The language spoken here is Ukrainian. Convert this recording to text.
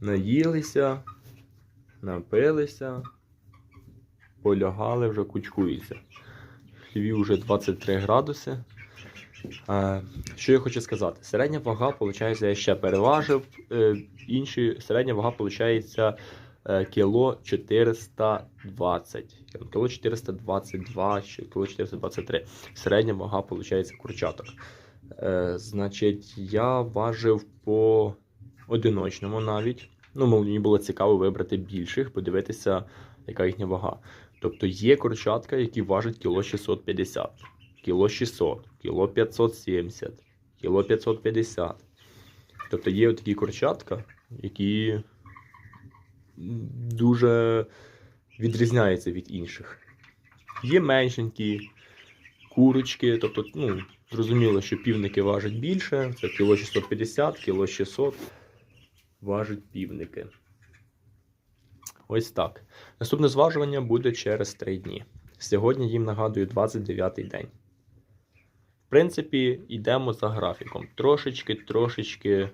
наїлися, напилися, полягали, вже кучкуються. Хліві вже 23 градуси. Е, Що я хочу сказати? Середня вага, виходить, я ще переважив. Е, Інші середня вага, виходить, е, кіло 420. Кіло 422 чи кіло 423. Середня вага, виходить, курчаток. Значить, я важив по одиночному навіть. Ну, мені було цікаво вибрати більших, подивитися, яка їхня вага. Тобто є курчатка, які важать кіло 650, кіло 600, кіло 570, кіло 550. Тобто є такі курчатка, які дуже відрізняються від інших. Є меншенькі курочки, тобто, ну, зрозуміло, що півники важать більше, це кіло 650, кіло 600 важать півники. Ось так. Наступне зважування буде через 3 дні. Сьогодні їм нагадую 29-й день. В принципі, йдемо за графіком. Трошечки, трошечки